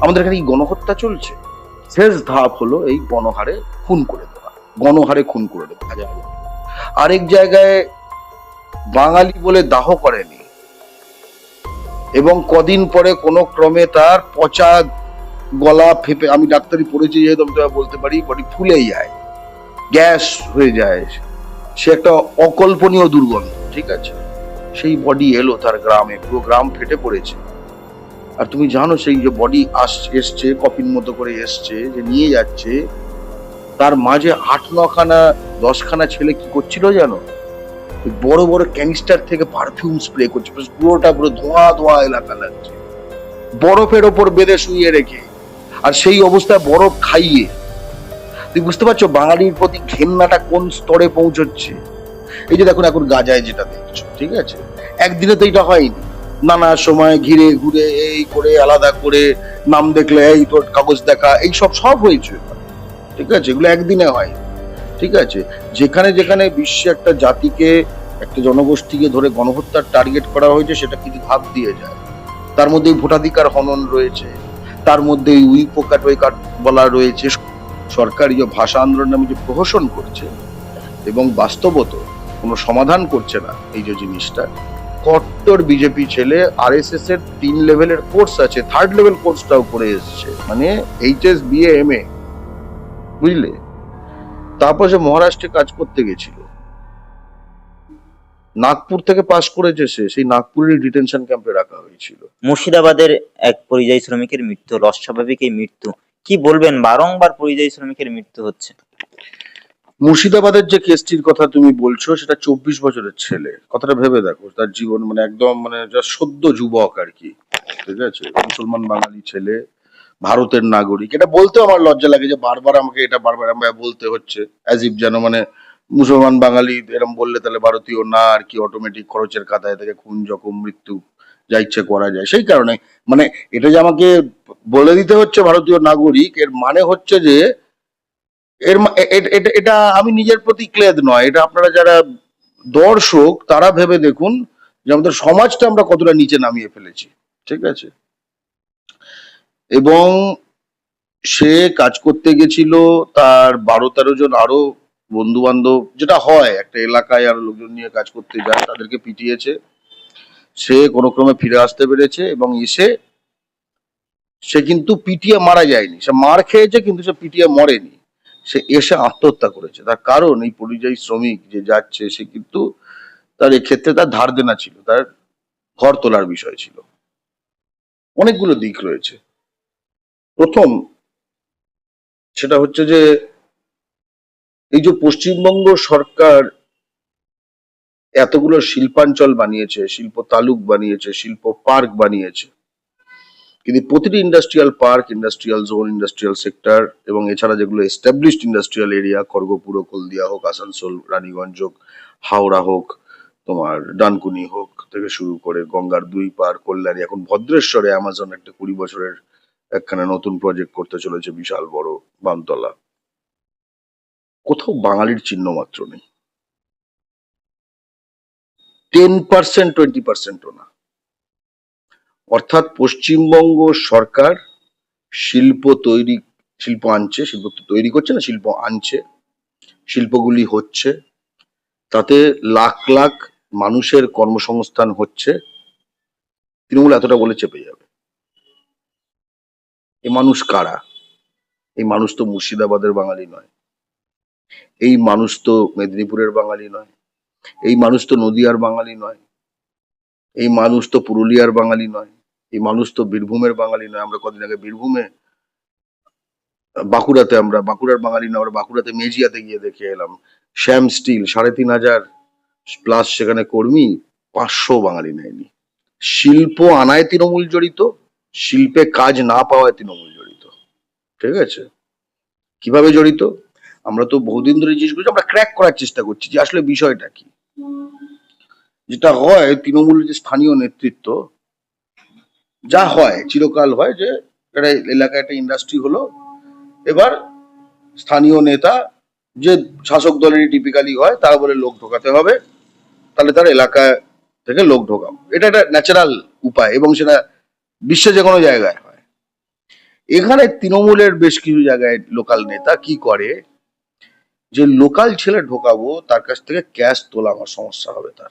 আমাদের এখানে কি গণহত্যা চলছে। শেষ ধাপ হলো এই গণহারে খুন করে দেওয়া। গণহারে খুন করে দেওয়া। হাজার হাজার। আরেক জায়গায় বাঙালি বলে দাহ করেনি। এবং কদিন পরে কোনো ক্রমে তার পচা গলা ফেপে আমি ডাক্তারি পড়েছি যেহেতু, আমি তোমায় বলতে পারি, বডি ফুলে যায়। গ্যাস হয়ে যায়। সে একটা অকল্পনীয় দুর্গন্ধ, ঠিক আছে? সেই বডি এলো তার গ্রামে, পুরো গ্রাম ফেটে পড়েছে। আর তুমি জানো সেই যে বডি আস, এসছে কফিন মতো করে এসছে, যে নিয়ে যাচ্ছে, তার মাঝে আট নখানা, দশখানা ছেলে কি করছিল জানো? বড় বড় ক্যানিস্টার থেকে পারফিউম স্প্রে করছে পুরোটা পুরো ধোঁয়া ধোঁয়া এলাকা লাগছে। বরফের ওপর বেঁধে শুয়ে রেখে, আর সেই অবস্থায় বরফ খাইয়ে তুই বুঝতে পারছ বাঙালির প্রতি ঘেন্নাটা কোন স্তরে পৌঁছচ্ছে? এই যে দেখুন এখন গাজায় যেটা দেখছ, ঠিক আছে? একদিনে তো এটা হয়নি। নানা সময় ঘিরে ঘুরে, এই করে, আলাদা করে, নাম দেখলে, এই তোর কাগজ দেখা, এই সব সব হয়েছে ঠিক আছে? এগুলো একদিনে হয়। ঠিক আছে? যেখানে যেখানে বিশ্বে একটা জাতিকে, একটা জনগোষ্ঠীকে ধরে গণহত্যার টার্গেট করা হয়েছে, সেটা কিন্তু ভাব দিয়ে যায়। তার মধ্যে ভোটাধিকার হনন রয়েছে। তার মধ্যে এই উই পোকাট ওই কাট বলা রয়েছে। সরকার যে ভাষা আন্দোলন নামে যে প্রহসন করছে, এবং বাস্তবত কোনো সমাধান করছে না এই যে জিনিসটা কট্টর বিজেপি ছেলে আর এস এস এর তিন লেভেলের কোর্স আছে থার্ড লেভেল কোর্সটাও করে এসছে মানে এইচএস বিএ এম এ বুঝলে? তারপর সে মহারাষ্ট্রে কাজ করতে গেছিল। নাগপুর থেকে পাশ করেছে সে, সেই নাগপুরের ডিটেনশন ক্যাম্পে রাখা হয়েছিল। মুর্শিদাবাদের এক পরিযায়ী শ্রমিকের মৃত্যু হলো অস্বাভাবিক এই মৃত্যু। কি বলবেন? বারংবার পরিযায়ী শ্রমিকের মৃত্যু হচ্ছে। মুর্শিদাবাদের যে কেসটির কথা তুমি বলছো, সেটা চব্বিশ বছরের ছেলে। কথাটা ভেবে দেখো, তার জীবন মানে একদম মানে সদ্য যুবক আর কি, ঠিক আছে? মুসলমান বাঙালি ছেলে, ভারতের নাগরিক। এটা বলতে আমার লজ্জা লাগে যে বারবার আমাকে এটা বারবার আমাকে বলতে হচ্ছে অ্যাজ ইফ যেন মানে মুসলমান বাঙালি এরকম বললে তাহলে ভারতীয় না আর কি অটোমেটিক খরচের খাতায় থেকে খুন, জখম, মৃত্যু, যা ইচ্ছে করা যায়। সেই কারণে মানে এটা যে আমাকে বলে দিতে হচ্ছে ভারতীয় নাগরিক, এর মানে হচ্ছে যে এর এটা আমি নিজের প্রতি ক্লেদ নয়। এটা আপনারা যারা দর্শক, তারা ভেবে দেখুন যে আমাদের সমাজটা আমরা কতটা নিচে নামিয়ে ফেলেছি। ঠিক আছে? এবং সে কাজ করতে গেছিল, তার বারো তেরো জন আরও বন্ধু বান্ধব যেটা হয়, একটা এলাকায় আরও লোকজন নিয়ে কাজ করতে যায়, তাদেরকে পিটিয়েছে। সে কোনো ক্রমে ফিরে আসতে পেরেছে এবং এসে সে কিন্তু পিটিয়ে মারা যায়নি। সে মার খেয়েছে, কিন্তু সে পিটিয়ে মরেনি। সে এসে আত্মহত্যা করেছে। তার কারণ এই পরিযায়ী শ্রমিক যে যাচ্ছে, সে কিন্তু তার এক্ষেত্রে তার ধার দেনা ছিল, তার ঘর তোলার বিষয় ছিল। অনেকগুলো দিক রয়েছে। প্রথম সেটা হচ্ছে যে, এই যে পশ্চিমবঙ্গ সরকার এতগুলো শিল্পাঞ্চল বানিয়েছে, শিল্প তালুক বানিয়েছে, শিল্প পার্ক বানিয়েছে কিন্তু প্রতিটি industrial park industrial zone industrial sector এবং এছাড়া যেগুলো এস্টাবলিশড ইন্ডাস্ট্রিয়াল এরিয়া খড়গপুর হোক, হলদিয়া হোক, আসানসোল, রানীগঞ্জ হোক, হাওড়া হোক, তোমার ডানকুনি হোক থেকে শুরু করে গঙ্গার দুই পার, কল্যাণী। এখন ভদ্রেশ্বরে অ্যামাজন একটা কুড়ি বছরের একখানা নতুন প্রজেক্ট করতে চলেছে বিশাল বড় বামতলা। কোথাও বাঙালির চিহ্ন মাত্র নেই। টেন পার্সেন্ট টোয়েন্টি পার্সেন্টও না। অর্থাৎ পশ্চিমবঙ্গ সরকার শিল্প তৈরি, শিল্প আনছে, শিল্প তৈরি করছে না, শিল্প আনছে, শিল্পগুলি হচ্ছে, তাতে লাখ লাখ মানুষের কর্মসংস্থান হচ্ছে, তৃণমূল এতটা বলে চেপে যাবে। এ মানুষ কারা? এই মানুষ তো মুর্শিদাবাদের বাঙালি নয়। এই মানুষ তো মেদিনীপুরের বাঙালি নয়। এই মানুষ তো নদিয়ার বাঙালি নয়। এই মানুষ তো পুরুলিয়ার বাঙালি নয়। এই মানুষ তো বীরভূমের বাঙালি নয়, আমরা কদিন আগে বীরভূমে, বাঁকুড়াতে আমরা, বাঁকুড়ার বাঙালি না, আমরা বাঁকুড়াতে মেজিয়াতে গিয়ে দেখে এলাম। শ্যাম স্টিল, সাড়ে তিন হাজার প্লাস সেখানে কর্মী, পাঁচশো বাঙালি নেয়নি। শিল্প আনায় তৃণমূল জড়িত, শিল্পে কাজ না পাওয়ায় তৃণমূল জড়িত। ঠিক আছে? কীভাবে জড়িত? আমরা তো বহুদিন ধরে জিজ্ঞেস করছি, আমরা ক্র্যাক করার চেষ্টা করছি যে আসলে বিষয়টা কি? যেটা হয়, তৃণমূলের যে স্থানীয় নেতৃত্ব যা হয়, চিরকাল হয় যে একটা এলাকায় একটা ইন্ডাস্ট্রি হলো। এবার স্থানীয় নেতা যে শাসক দলেরই টিপিক্যালি হয়, তারা বলে লোক ঢোকাতে হবে। তাহলে তার এলাকা থেকে লোক ঢোকাও। এটা একটা ন্যাচারাল উপায় এবং সেটা বিশ্বে যে কোনো জায়গায় হয়। এখানে তৃণমূলের বেশ কিছু জায়গায় লোকাল নেতা কি করে? যে লোকাল ছেলে ঢোকাবো, তার কাছ থেকে ক্যাশ তোলা আমার সমস্যা হবে তার।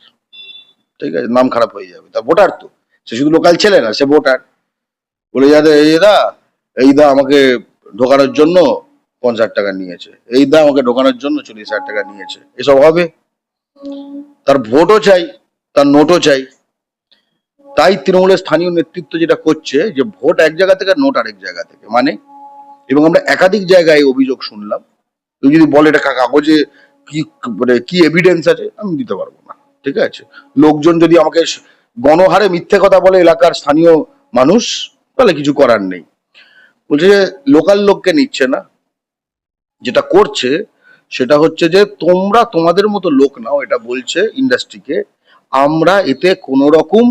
ঠিক আছে, নাম খারাপ হয়ে যাবে তার ভোটার তো। সে শুধু লোকাল ছেলে না, সে ভোটার বলে যাবে এই দা এই দা আমাকে ঢোকানোর জন্য পঞ্চাশ টাকা নিয়েছে। এই দা আমাকে ঢোকানোর জন্য চল্লিশ হাজার টাকা নিয়েছে। এসব হবে? তার ভোটও চাই, তার নোটও চাই। তাই তৃণমূলের স্থানীয় নেতৃত্ব যেটা করছে, যে ভোট এক জায়গা থেকে নোট আরেক জায়গা থেকে। মানে? এবং আমরা একাধিক জায়গায় অভিযোগ শুনলাম। কেউ যদি বলে এটা কাগজে কি মানে কি এভিডেন্স আছে, আমি দিতে পারব না। ঠিক আছে? লোকজন যদি আমাকে গণহারে মিথ্যে কথা বলে এলাকার স্থানীয় মানুষ, তাহলে কিছু করার নেই। বলছে যে লোকাল লোককে নিচ্ছে না। যেটা করছে, সেটা হচ্ছে যে, তোমরা তোমাদের মতো লোক নাও, এটা বলছে ইন্ডাস্ট্রিকে আমরা এতে কোনো রকম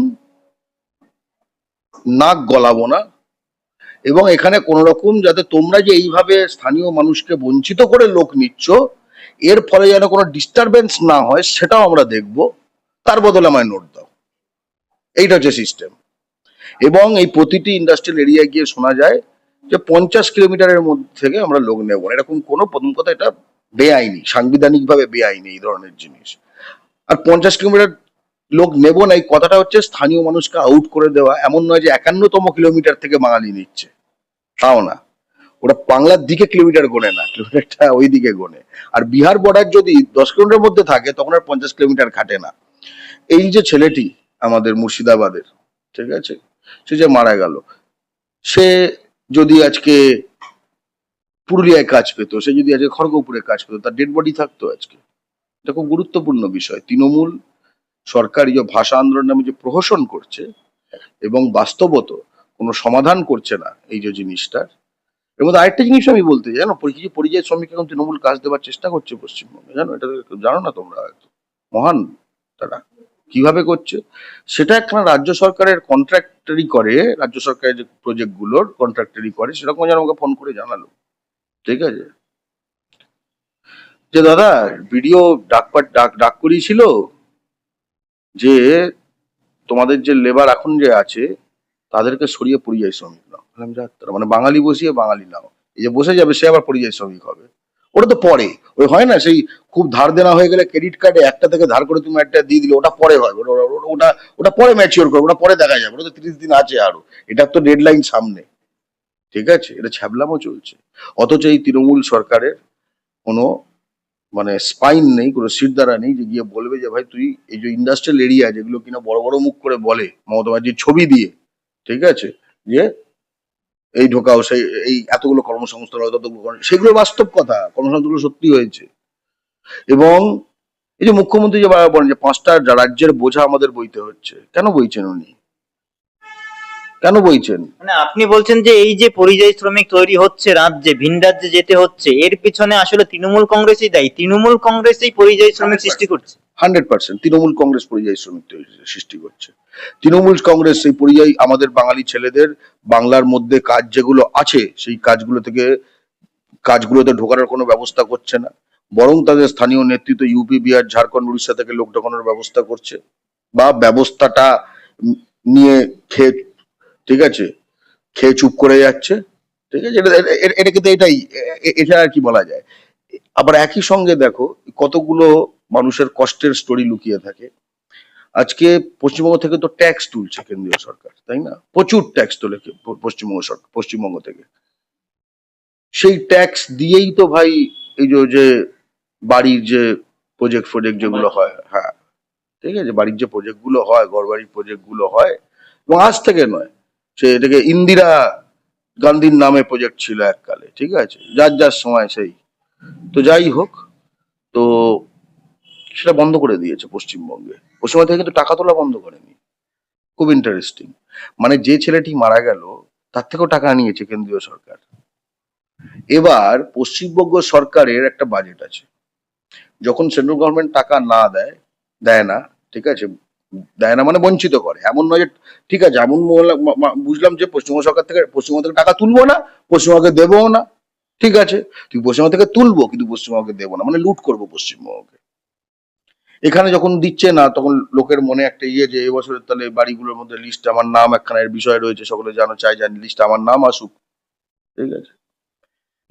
নাক গলাবো না। এবং এখানে কোন রকম যাতে তোমরা যে এইভাবে স্থানীয় মানুষকে বঞ্চিত করে লোক নিচ্ছ, এর ফলে যেন কোনো ডিস্টারবেন্স না হয়, সেটাও আমরা দেখব। তার বদলে আমায় নোট দাও। এইটা হচ্ছে সিস্টেম এবং এই প্রতিটি ইন্ডাস্ট্রিয়াল এরিয়ায় গিয়ে শোনা যায় যে পঞ্চাশ কিলোমিটারের মধ্যে থেকে আমরা লোক নেব না। এরকম কোনো প্রথম কথা এটা বেআইনি, সাংবিধানিকভাবে বেআইনি এই ধরনের জিনিস। আর পঞ্চাশ কিলোমিটার লোক নেব না, এই কথাটা হচ্ছে স্থানীয় মানুষকে আউট করে দেওয়া। এমন নয় যে একান্নতম কিলোমিটার থেকে বাঙালি নিচ্ছে। তাও না। ওটা বাংলার দিকে কিলোমিটার গোনে না, কিলোমিটারটা ওই দিকে গোনে। আর বিহার বর্ডার যদি দশ কিলোমিটার মধ্যে থাকে, তখন আর পঞ্চাশ কিলোমিটার খাটে না। এই যে ছেলেটি আমাদের মুর্শিদাবাদের, ঠিক আছে? সে যে মারা গেল। সে যদি আজকে পুরুলিয়ায় কাজ পেত, সে যদি আজকে খড়গপুরে কাজ পেত, তার ডেড বডি থাকতো আজকে। এটা খুব গুরুত্বপূর্ণ বিষয়। তৃণমূল সরকার যে ভাষা আন্দোলন নামে যে প্রহসন করছে এবং বাস্তবত কোনো সমাধান করছে না এই যে জিনিসটার, এর মধ্যে আরেকটা জিনিস আমি বলতে চাই, জানো? কিছু পরিযায়ী শ্রমিক এখন তৃণমূল কাজ দেওয়ার চেষ্টা করছে পশ্চিমবঙ্গে, জানো? এটা জানো না তোমরা মহান তারা। কীভাবে করছে? সেটা একটা রাজ্য সরকারের কন্ট্রাক্টারি করে, রাজ্য সরকারের যে প্রজেক্টগুলোর কন্ট্রাক্টারি করে, সেরকম যেন আমাকে ফোন করে জানালো। ঠিক আছে? যে দাদা ভিডিও ডাক ডাক ডাক করিয়েছিল যে তোমাদের যে লেবার এখন যে আছে, তাদেরকে সরিয়ে পরিযায়ী শ্রমিক নাও। মানে বাঙালি বসিয়ে বাঙালি নাও। এই যে বসে যাবে, সে আবার পরিযায়ী শ্রমিক হবে। ওটা তো পরে। ওই হয় না, সেই খুব ধার দেনা হয়ে গেলে ক্রেডিট কার্ডে একটা থেকে ধার করে তুমি একটা দিয়ে দিলে, ওটা পরে হয়। ওটা, ওটা- পরে ম্যাচিওর করবে ওটা পরে দেখা যাবে, ওটা তো তিরিশ দিন আছে আরও। এটার তো ডেডলাইন সামনে। ঠিক আছে? এটা ছ্যাবলামও চলছে। অথচ এই তৃণমূল সরকারের কোনো মানে স্পাইন নেই, কোনো সিটদারা নেই যে গিয়ে বলবে যে, ভাই, তুই এই যে ইন্ডাস্ট্রিয়াল এরিয়া যেগুলো কিনা বড় বড় মুখ করে বলে মমতা ব্যানার্জির ছবি দিয়ে, ঠিক আছে? যে এই ঢোকাও সেই এই এতগুলো কর্মসংস্থান হয়, ততগুলো সেগুলো বাস্তব কথা কর্মসংস্থানগুলো সত্যি হয়েছে। এবং এই যে মুখ্যমন্ত্রী যে বলেন যে পাঁচটা রাজ্যের বোঝা আমাদের বইতে হচ্ছে কেন বইছেন উনি? কেন বইছেন? মানে আপনি বলছেন যে এই যে পরিযায়ী শ্রমিক তৈরি হচ্ছে রাজ্যে ভিন রাজ্যে যেতে হচ্ছে এর পিছনে আসলে তৃণমূল কংগ্রেসই দায়ী। তৃণমূল কংগ্রেসই পরিযায়ী শ্রমিক সৃষ্টি করছে। হান্ড্রেড পার্সেন্ট তৃণমূল কংগ্রেস পরিযায়ী শ্রমিক সৃষ্টি করছে তৃণমূল কংগ্রেস সেই পরিযায়ী আমাদের বাঙালি ছেলেদের বাংলার মধ্যে কাজ যেগুলো আছে সেই কাজগুলো থেকে কাজগুলোতে ঢোকানোর কোনো ব্যবস্থা করছে না বরং তাদের স্থানীয় নেতৃত্ব ইউপি বিহার ঝাড়খণ্ড উড়িষ্যা থেকে লোক ঢোকানোর ব্যবস্থা করছে বা ব্যবস্থাটা নিয়ে খেয়ে ঠিক আছে খেয়ে চুপ করে যাচ্ছে ঠিক আছে এটা কিন্তু এটাই এছাড়া আর কি বলা যায় আবার একই সঙ্গে দেখো কতগুলো মানুষের কষ্টের স্টোরি লুকিয়ে থাকে। আজকে পশ্চিমবঙ্গ থেকে তো ট্যাক্স তুলছে কেন্দ্রীয় সরকার, তাই না? প্রচুর ট্যাক্স তোলে পশ্চিমবঙ্গ সরকার পশ্চিমবঙ্গ থেকে। সেই ট্যাক্স দিয়েই তো ভাই এই যে বাড়ির যে প্রজেক্ট ফোজেক্ট যেগুলো হয় হ্যাঁ ঠিক আছে, বাড়ির যে প্রজেক্টগুলো হয় ঘর বাড়ির প্রজেক্টগুলো হয়, এবং আজ থেকে নয়, সে এটাকে ইন্দিরা গান্ধীর নামে প্রজেক্ট ছিল এককালে, ঠিক আছে, যার যার সময় সেই, তো যাই হোক, তো সেটা বন্ধ করে দিয়েছে পশ্চিমবঙ্গে। পশ্চিমবঙ্গ থেকে কিন্তু টাকা তোলা বন্ধ করেনি। খুব ইন্টারেস্টিং মানে যে ছেলেটি মারা গেল, তার থেকেও টাকা নিয়েছে কেন্দ্রীয় সরকার। এবার পশ্চিমবঙ্গ সরকারের একটা বাজেট আছে। যখন সেন্ট্রাল গভর্নমেন্ট টাকা না দেয় দেয় না, ঠিক আছে? দেয় না মানে বঞ্চিত করে। এমন নয় যে, ঠিক আছে, এমন বুঝলাম যে পশ্চিমবঙ্গ সরকার থেকে, পশ্চিমবঙ্গ থেকে টাকা তুলবো না, পশ্চিমবঙ্গকে দেবও না, ঠিক আছে? পশ্চিমবঙ্গ থেকে তুলবো, কিন্তু পশ্চিমবঙ্গকে দেবো না। মানে লুট করব পশ্চিমবঙ্গকে। এখানে যখন দিচ্ছে না, তখন লোকের মনে একটা ইয়ে যে, এবছরের তাহলে বাড়িগুলোর মধ্যে লিস্ট আমার নাম একখানা এর বিষয় রয়েছে, সকলে জানো চাই জানি লিস্ট আমার নাম আসুক। ঠিক আছে?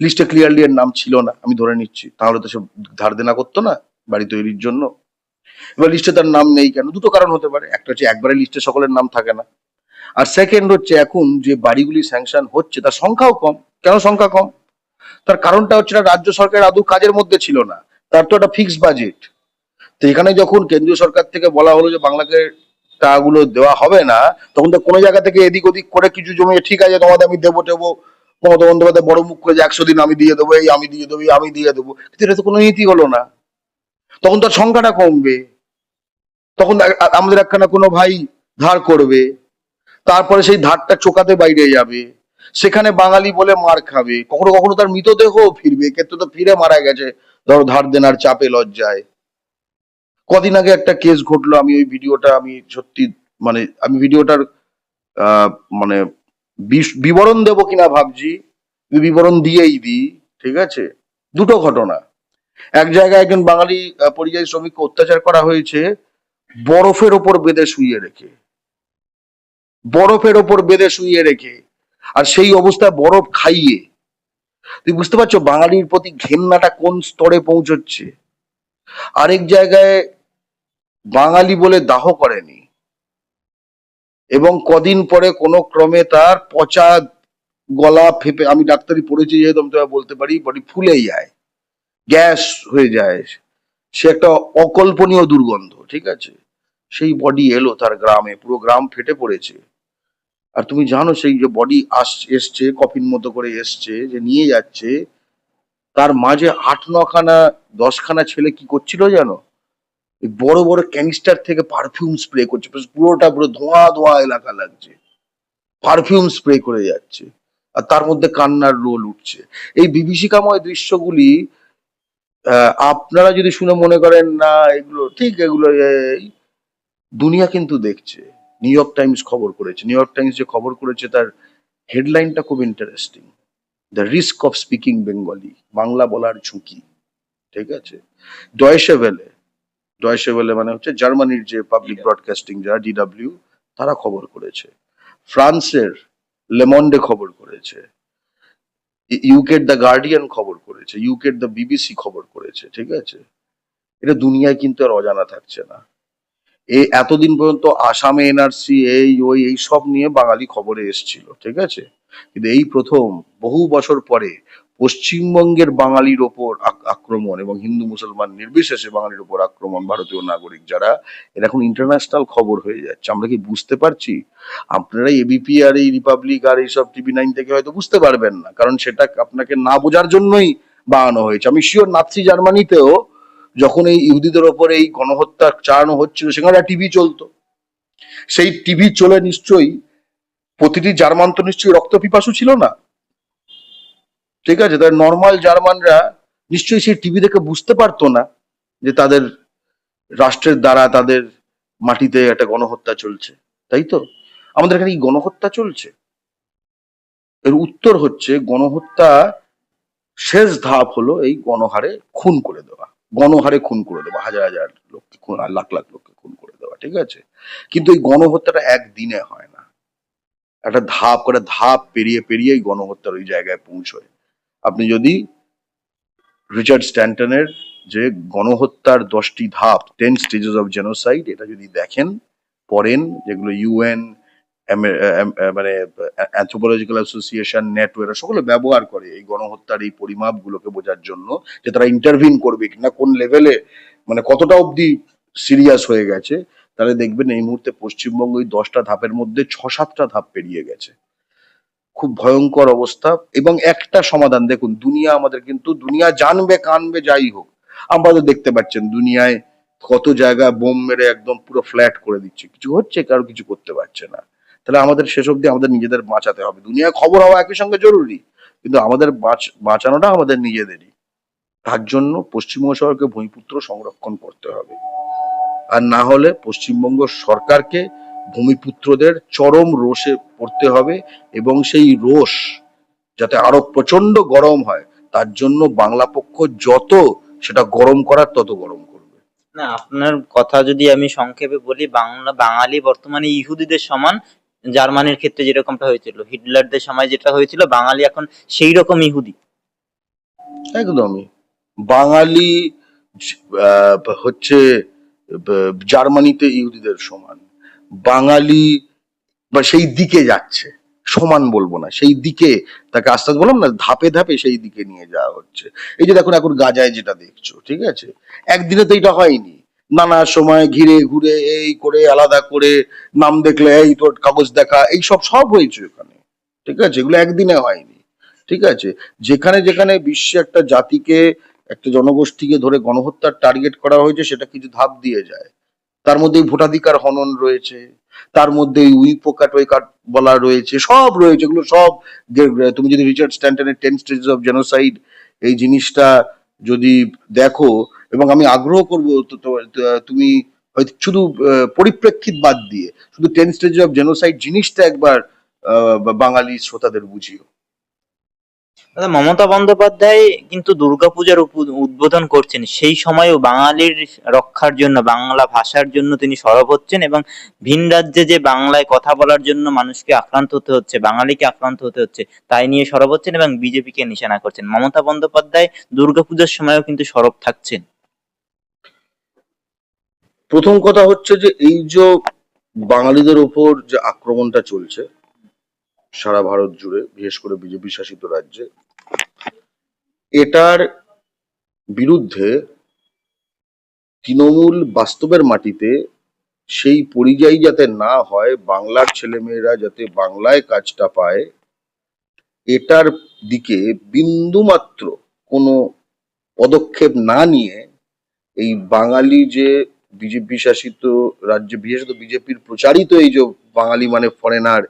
লিস্টে ক্লিয়ারলি এর নাম ছিল না, আমি ধরে নিচ্ছি। তাহলে তো সে ধার দেনা করতো না, বাড়ি তৈরির জন্য। এবার লিস্টে তার নাম নেই কেন? দুটো কারণ হতে পারে। একটা হচ্ছে একবারে লিস্টে সকলের নাম থাকে না। আর সেকেন্ড হচ্ছে এখন যে বাড়িগুলি স্যাংশন হচ্ছে, তার সংখ্যাও কম। কেন সংখ্যা কম? তার কারণটা হচ্ছে রাজ্য সরকারের আদৌ কাজের মধ্যে ছিল না। তার তো একটা ফিক্সড বাজেট তো এখানে যখন কেন্দ্রীয় সরকার থেকে বলা হলো যে বাংলাকে টাকাগুলো দেওয়া হবে না, তখন তো কোনো জায়গা থেকে এদিক ওদিক করে কিছু জমি ঠিক আছে, তোমাদের আমি দেবো টেবো, মমতা বন্দ্যোপাধ্যায় বড় মুখ করে যে একশো দিন আমি দিয়ে দেবো, এই আমি দিয়ে দেবো আমি দিয়ে দেবো। কিন্তু এটা তো কোনো নীতি হলো না। তখন তো সংখ্যাটা কমবে। তখন আমাদের একখানা কোনো ভাই ধার করবে, তারপরে সেই ধারটা চোকাতে বাইরে যাবে। সেখানে বাঙালি বলে মার খাবে। কখনো কখনো তার মৃতদেহ ফিরবে ক্ষেত্রে তো ফিরে মারা গেছে। ধরো ধার দেনার চাপে লজ্জায়। কদিন আগে একটা কেস ঘটলো, আমি ওই ভিডিওটা, আমি সত্যি মানে আমি ভিডিওটার মানে বিবরণ দেবো কিনা ভাবছি, বিবরণ দিয়েই দিই, ঠিক আছে? দুটো ঘটনা। এক জায়গায় একজন বাঙালি পরিযায়ী শ্রমিককে অত্যাচার করা হয়েছে, বরফের ওপর বেঁধে শুইয়ে রেখে। বরফের ওপর বেঁধে শুইয়ে রেখে। আর সেই অবস্থায় বরফ খাইয়ে। তুই বুঝতে পারছ বাঙালির প্রতি ঘেন্নাটা কোন স্তরে পৌঁছচ্ছে? আরেক জায়গায় বাঙালি বলে দাহ করেনি। এবং কদিন পরে কোনো ক্রমে তার পচা গলা ফেপে, আমি ডাক্তারি পড়েছি যেহেতু, আমি তোমায় বলতে পারি, বডি ফুলে যায়, গ্যাস হয়ে যায়। সে একটা অকল্পনীয় দুর্গন্ধ, ঠিক আছে? সেই বডি এলো তার গ্রামে, পুরো গ্রাম ফেটে পড়েছে। আর তুমি জানো সেই যে বডি আস, এসছে, কফিন মতো করে এসছে, যে নিয়ে যাচ্ছে, তার মাঝে আট নখানা, দশখানা ছেলে কি করছিল জানো? বড় বড় ক্যানিস্টার থেকে পারফিউম স্প্রে করছে। পুরোটা পুরো ধোঁয়া ধোঁয়া এলাকা লাগছে। পারফিউম স্প্রে করে যাচ্ছে। আর তার মধ্যে কান্নার রোল উঠছে। এই বিভীষিকাময় দৃশ্যগুলি আপনারা যদি শুনে মনে করেন, না, এগুলো ঠিক এগুলো দুনিয়া কিন্তু দেখছে। নিউ ইয়র্ক টাইমস খবর করেছে। নিউ ইয়র্ক টাইমস যে খবর করেছে, তার হেডলাইনটা খুব interesting the risk of speaking Bengali Bangla বলার ঝুঁকি। ঠিক আছে? ডয়েশে ভেলে ডয়েশে ভেলে মানে হচ্ছে জার্মানির যে পাবলিক ব্রডকাস্টিং যারা ডিডাব্লিউ তারা খবর করেছে। ফ্রান্সের লেমন্ডে খবর করেছে। ইউকের দ্য গার্ডিয়ান খবর করেছে। ইউকের দ্য বিবিসি খবর করেছে ঠিক আছে? এটা দুনিয়ায় কিন্তু আর অজানা থাকছে না। এই এতদিন পর্যন্ত আসামে এনআরসি এই ওই এই সব নিয়ে বাঙালি খবরে এসছিল ঠিক আছে? কিন্তু এই প্রথম বহু বছর পরে পশ্চিমবঙ্গের বাঙালির ওপর আক- আক্রমণ এবং হিন্দু মুসলমান নির্বিশেষে বাঙালির ওপর আক্রমণ ভারতীয় নাগরিক যারা এটা এখন ইন্টারন্যাশনাল খবর হয়ে যাচ্ছে। আমরা কি বুঝতে পারছি? আপনারা এবিপি আর এই রিপাবলিক আর এইসব টিভি নাইন থেকে হয়তো বুঝতে পারবেন না, কারণ সেটা আপনাকে না বোঝার জন্যই বানানো হয়েছে। আমি শিওর নাৎসি জার্মানিতেও যখন এই ইহুদিদের ওপর এই গণহত্যা চালানো হচ্ছিল, সেখানে টিভি চলতো। সেই টিভি চলে নিশ্চয়ই, প্রতিটি জার্মান তো নিশ্চয়ই রক্ত পিপাসু ছিল না। ঠিক আছে তার নর্মাল জার্মানরা নিশ্চয়ই সেই টিভি দেখে বুঝতে পারতো না যে তাদের রাষ্ট্রের দ্বারা তাদের মাটিতে একটা গণহত্যা চলছে, তাই তো? আমাদের এখানে গণহত্যা চলছে? এর উত্তর হচ্ছে গণহত্যা শেষ ধাপ হলো এই গণহারে খুন করে দেওয়া। গণহারে খুন করে দেওয়া, হাজার হাজার লোককে খুন লাখ লাখ লোককে খুন করে দেওয়া, ঠিক আছে? কিন্তু এই গণহত্যাটা একদিনে হয় না। একটা ধাপ করে ধাপ পেরিয়ে পেরিয়ে এই গণহত্যার ওই জায়গায় পৌঁছয়। আপনি যদি রিচার্ড স্ট্যান্টনের যে গণহত্যার দশটি ধাপ টেন স্টেজেস অফ জেনোসাইড এটা যদি দেখেন, পড়েন, যেগুলো ইউএন মানে অ্যাথ্রোপোলজিক্যাল অ্যাসোসিয়েশন নেটওয়ার্ক সকলে ব্যবহার করে এই গণহত্যার এই পরিমাপগুলোকে বোঝার জন্য যে তারা ইন্টারভিন করবে কিনা, কোন লেভেলে মানে কতটা অবধি সিরিয়াস হয়ে গেছে, তাহলে দেখবেন এই মুহূর্তে পশ্চিমবঙ্গ ওই দশটা ধাপের মধ্যে ছ সাতটা ধাপ পেরিয়ে গেছে। খুব ভয়ঙ্কর অবস্থা এবং একটা সমাধান। দেখুন, দুনিয়া আমাদের কিন্তু, দুনিয়া জানবে, কানবে, যাই হোক। আমরা তো দেখতে পাচ্ছেন, দুনিয়ায় কত জায়গা বোম মেরে একদম পুরো ফ্ল্যাট করে দিচ্ছে। কিছু হচ্ছে, কারও কিছু করতে পারছে না। তাহলে আমাদের শেষ অবধি আমাদের নিজেদের বাঁচাতে হবে। দুনিয়ায় খবর হওয়া একই সঙ্গে জরুরি, কিন্তু আমাদের বাঁচ- বাঁচানোটা আমাদের নিজেদেরই। তার জন্য পশ্চিমবঙ্গ সরকারকে ভূমিপুত্র সংরক্ষণ করতে হবে। আর না হলে পশ্চিমবঙ্গ সরকারকে ভূমিপুত্রদের চরম রোষে পড়তে হবে এবং সেই রোষ যাতে আরও প্রচণ্ড গরম হয় তার জন্য বাংলা পক্ষ যত সেটা গরম করার তত গরম করবে। না আপনার কথা যদি আমি সংক্ষেপে বলি বাংলা বাঙালি বর্তমানে ইহুদিদের সমান জার্মানির ক্ষেত্রে যেরকমটা হয়েছিল হিটলারদের সময় যেটা হয়েছিল বাঙালি এখন সেই রকম ইহুদি। একদমই। বাঙালি হচ্ছে জার্মানিতে ইহুদিদের সমান। বাঙালি বা সেই দিকে যাচ্ছে। সমান বলব না, সেই দিকে তাকে আস্তে আস্তে বললাম না, ধাপে ধাপে সেই দিকে নিয়ে যাওয়া হচ্ছে। এই যে দেখুন এখন গাজায় যেটা দেখছ, ঠিক আছে? একদিনে তো এটা হয়নি। নানা সময় ঘিরে ঘুরে এই করে, আলাদা করে, নাম দেখলে এই তোর কাগজ দেখা, এই সব সব হয়েছে ওখানে, ঠিক আছে? এগুলো একদিনে হয়নি, ঠিক আছে? যেখানে যেখানে বিশ্বে একটা জাতিকে, একটা জনগোষ্ঠীকে ধরে গণহত্যার টার্গেট করা হয়েছে, সেটা কিছু ধাপ দিয়ে যায়। তার মধ্যে ভোটাধিকার হনন রয়েছে। তার মধ্যে উইপোকাট ওয়েকাট বলা রয়েছে, সব রয়েছে, এগুলো সব তুমি যদি রিচার্ড স্ট্যান্টনের টেন স্টেজেস অফ জেনোসাইড এই জিনিসটা যদি দেখো, এবং আমি আগ্রহ করব তুমি হয়তো শুধু পরিপ্রেক্ষিত বাদ দিয়ে, শুধু টেন স্টেজ অফ জেনোসাইড জিনিসটা একবার বাঙালি শ্রোতাদের বুঝিও। দাদা, মমতা বন্দ্যোপাধ্যায় কিন্তু দুর্গাপূজার উদ্বোধন করছেন। সেই সময়ও বাঙালির রক্ষার জন্য, বাংলা ভাষার জন্য তিনি সরব হচ্ছেন এবং ভিন রাজ্যে যে বাংলায় কথা বলার জন্য মানুষকে আক্রান্ত হতে হচ্ছে, বাঙালিকে আক্রান্ত হতে হচ্ছে, তাই নিয়ে সরব হচ্ছেন এবং বিজেপিকে নিশানা করছেন। মমতা বন্দ্যোপাধ্যায় দুর্গাপূজার সময়ও কিন্তু সরব থাকছেন। প্রথম কথা হচ্ছে যে, এই যে বাঙালিদের ওপর যে আক্রমণটা চলছে সারা ভারত জুড়ে, বিশেষ করে বিজেপি শাসিত রাজ্যে। এটার বিরুদ্ধে তৃণমূল বাস্তবের মাটিতে সেই পরিযায়ী যাতে না হয়, বাংলার ছেলেমেয়েরা যাতে বাংলায় কাজটা পায়, এটার দিকে বিন্দুমাত্র কোনো পদক্ষেপ না নিয়ে এই বাঙালি যে বিজেপি শাসিত রাজ্যে বিশেষত বিজেপির প্রচারিত এই যে বাঙালি মানে ফরেনার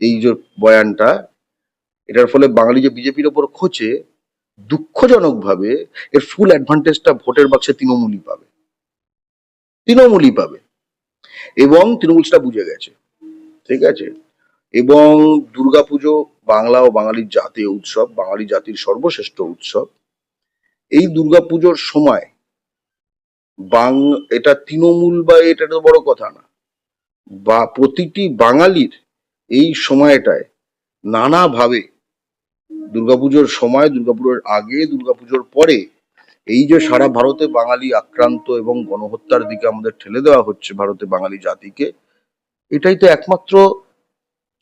এই যে বয়ানটা, এটার ফলে বাঙালি যে বিজেপির ওপর খোঁচে, দুঃখজনকভাবে এর ফুল অ্যাডভান্টেজটা ভোটের বাক্সে তৃণমূলই পাবে। তৃণমূলই পাবে। এবং তৃণমূল সেটা বুঝে গেছে। ঠিক আছে? এবং দুর্গাপুজো বাংলা ও বাঙালির জাতীয় উৎসব, বাঙালি জাতির সর্বশ্রেষ্ঠ উৎসব। এই দুর্গাপুজোর সময় বাং, এটা তৃণমূল বা এটা তো বড় কথা না। বা প্রতিটি বাঙালির এই সময়টায় নানাভাবে দুর্গাপুজোর সময়, দুর্গাপুজোর আগে, দুর্গাপুজোর পরে এই যে সারা ভারতে বাঙালি আক্রান্ত এবং গণহত্যার দিকে আমাদের ঠেলে দেওয়া হচ্ছে ভারতে বাঙালি জাতিকে, এটাই তো একমাত্র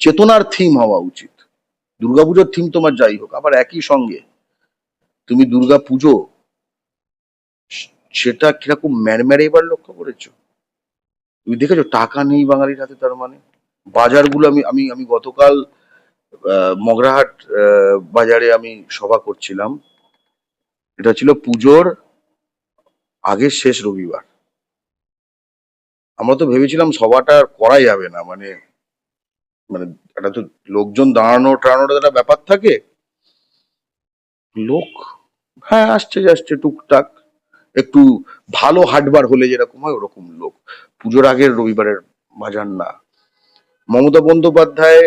চেতনার থিম হওয়া উচিত। দুর্গাপুজোর থিম তোমার যাই হোক, আবার একই সঙ্গে তুমি দুর্গা পুজো সেটা কীরকম ম্যারম্যারে এবার লক্ষ্য করেছ? তুমি দেখেছ টাকা নেই বাঙালির হাতে তার মানে? বাজারগুলো আমি আমি আমি গতকাল মগরাহাট বাজারে আমি সভা করছিলাম। এটা ছিল পুজোর আগের শেষ রবিবার। আমরা তো ভেবেছিলাম সভাটা করা যাবে না মানে মানে একটা তো লোকজন দাঁড়ানো টাড়ানোর একটা ব্যাপার থাকে। লোক হ্যাঁ আসছে, যাচ্ছে, টুকটাক। একটু ভালো হাটবার হলে যেরকম হয়, ওরকম লোক। পুজোর আগের রবিবারের বাজার না। মমতা বন্দ্যোপাধ্যায়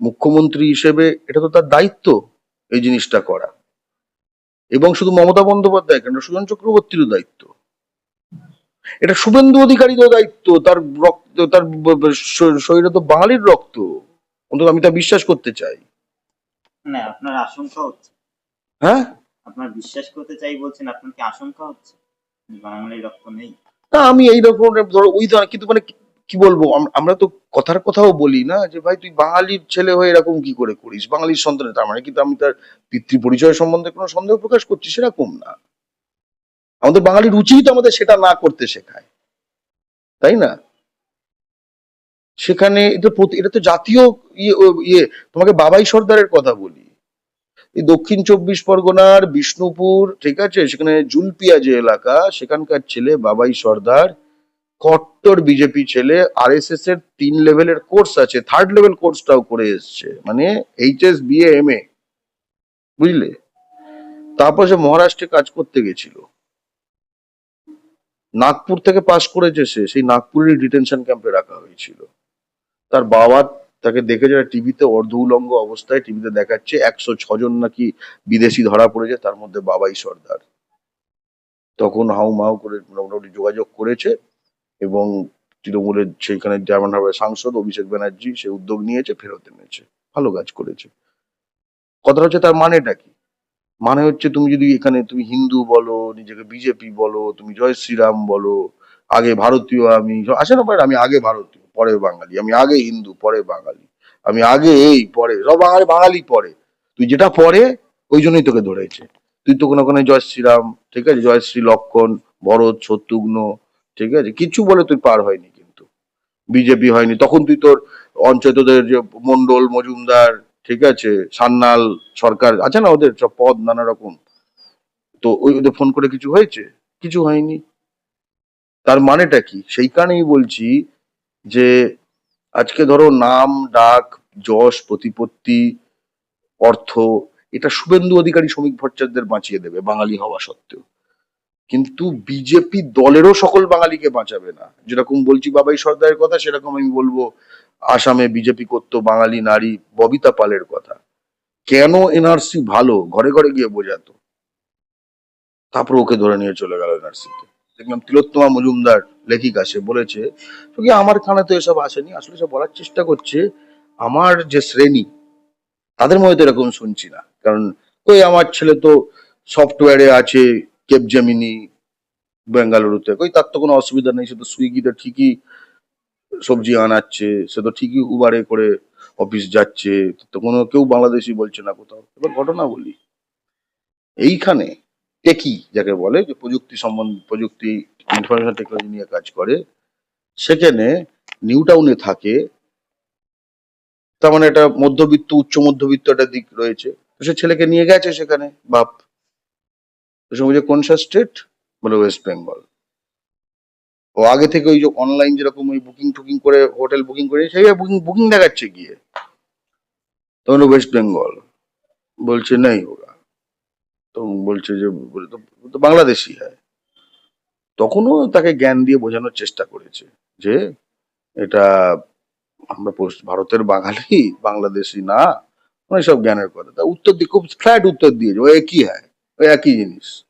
মুখ্যমন্ত্রী হিসেবে এটা তো তার দায়িত্ব এই জিনিসটা করা। এবং শুধু মমতা বন্দ্যোপাধ্যায় কেন? সুজন চক্রবর্তীরও দায়িত্ব। এটা শুভেন্দু অধিকারীরও দায়িত্ব তার রক্ত তার শরীরে তো বাঙালির রক্ত। অন্তত আমি তা বিশ্বাস করতে চাই। না আপনার আশঙ্কা হচ্ছে? হ্যাঁ? আপনার বিশ্বাস করতে চাই বলছেন আপনার কি আশঙ্কা হচ্ছে? বাঙালির রক্ত নেই। না আমি এই রকম ধরো ওই ধরনের কিন্তু মানে কি- বলব? আমরা তো কথার কথাও বলি না যে, ভাই, তুই বাঙালির ছেলে হয়ে এরকম কি করে করিস? বাঙালির সন্তান তার মানে কিন্তু আমি তার পিতৃ পরিচয় সম্বন্ধে কোনো সন্দেহ প্রকাশ করছি সেরকম না। আমাদের বাঙালির উচিত আমাদের সেটা না করতে শেখায়। তাই না? সেখানে এটা এটা তো জাতীয় ইয়ে ইয়ে। তোমাকে বাবাই সর্দারের কথা বলি। এই দক্ষিণ চব্বিশ পরগনার বিষ্ণুপুর, ঠিক আছে? সেখানে জুলপিয়া যে এলাকা, সেখানকার ছেলে বাবাই সর্দার। কট্টর বিজেপি ছেলে আর এস এস এর তিন লেভেলের কোর্স আছে থার্ড লেভেল কোর্সটাও করে এসছে মানে H HS BA M A বুঝলে? তারপর সে মহারাষ্ট্রে কাজ করতে গেছিল। নাগপুর থেকে পাশ করেছে সে, সেই নাগপুরের ডিটেনশন ক্যাম্পে রাখা হয়েছিল। তার বাবা তাকে দেখে যারা টিভিতে অর্ধ উলঙ্গ অবস্থায় টিভিতে দেখাচ্ছে, একশো ছজন নাকি বিদেশি ধরা পড়েছে, তার মধ্যে বাবাই সর্দার। তখন হাউ মাউ করে মোটামুটি যোগাযোগ করেছে এবং তৃণমূলের সেইখানে যেমন হবে সাংসদ অভিষেক ব্যানার্জি সে উদ্যোগ নিয়েছে, ফেরত এনেছে, ভালো কাজ করেছে। কথা হচ্ছে তার মানেটা কি? মানে হচ্ছে তুমি যদি এখানে তুমি হিন্দু বলো, নিজেকে বিজেপি বলো, তুমি জয় শ্রীরাম বলো, আগে ভারতীয় আমি আসে না আমি আগে ভারতীয়, পরে বাঙালি, আমি আগে হিন্দু, পরে বাঙালি, আমি আগে এই, পরে, সব বাঙালি বাঙালি পরে। তুই যেটা পরে, ওই জন্যই তোকে ধরেছে। তুই তো কোনো ওখানে জয় শ্রীরাম, ঠিক আছে? জয় শ্রী লক্ষণ, ভরত, শত্রুঘ্ন ঠিক আছে? কিছু বলে তুই পার হয়নি কিন্তু। বিজেপি হয়নি। তখন তুই তোর অঞ্চল যে মন্ডল, মজুমদার, ঠিক আছে? সান্নাল সরকার, আছে না ওদের সব পদ নানা রকম? তো ওই ওদের ফোন করে কিছু হয়েছে? কিছু হয়নি। তার মানেটা কি? সেই কারণেই বলছি যে, আজকে ধরো নাম, ডাক, যশ, প্রতিপত্তি, অর্থ, এটা শুভেন্দু অধিকারী শ্রমিক ভট্টাচার্যদের বাঁচিয়ে দেবে বাঙালি হওয়া সত্ত্বেও। কিন্তু বিজেপি দলেরও সকল বাঙালিকে বাঁচাবে না। যেরকম বলছি বাবাই সর্দারের কথা, সেরকম আমি বলব আসামে বিজেপি করতো বাঙালি নারী ববিতা পালের কথা। কেন এনআরসি ভালো? ঘরে ঘরে গিয়ে বোঝাতো। তারপর ওকে ধরে নিয়ে চলে গেল এনআরসিতে দেখলাম তিলোত্তমা মজুমদার লেখিকা, সে বলেছে কি আমার খানে তো এসব আসেনি, আসলে সব বলার চেষ্টা করছে আমার যে শ্রেণি, তাদের মধ্যে এরকম শুনছি না। কারণ, ওই আমার ছেলে তো সফটওয়্যারে আছে কেপজেমিনি বেঙ্গালুরুতে ওই তার তো কোনো অসুবিধা নেই, সে তো সুইগিতে ঠিকই সবজি আনাচ্ছে, সে তো ঠিকই উবারে করে অফিস যাচ্ছে, তো কোনো কেউ বাংলাদেশি বলছে না কোথাও। এবার ঘটনা বলি। এইখানে টেকি যাকে বলে, যে প্রযুক্তি সম্বন্ধ, প্রযুক্তি ইনফরমেশন টেকনোলজি নিয়ে কাজ করে, সেখানে নিউ টাউনে থাকে। তার মানে একটা মধ্যবিত্ত উচ্চ মধ্যবিত্ত একটা দিক রয়েছে। তো সে ছেলেকে নিয়ে গেছে সেখানে, বাপ। তো সে বলছে কোন স্টেট বলে ওয়েস্ট বেঙ্গল ও আগে থেকে ওই যে অনলাইন যেরকম ওই বুকিং টুকিং করে হোটেল বুকিং করে, সেই বুকিং বুকিং দেখাচ্ছে গিয়ে। তখন ওয়েস্ট বেঙ্গল বলছে, নেই ওরা। তো বলছে যে তো বাংলাদেশি হয়। তখনও তাকে জ্ঞান দিয়ে বোঝানোর চেষ্টা করেছে যে, এটা আমরা ভারতের বাঙালি, বাংলাদেশি না। মানে সব জ্ঞানের কথা। তা উত্তর দিয়ে খুব ফ্ল্যাট উত্তর দিয়েছে, ও একই হয় ওই একই জিনিস।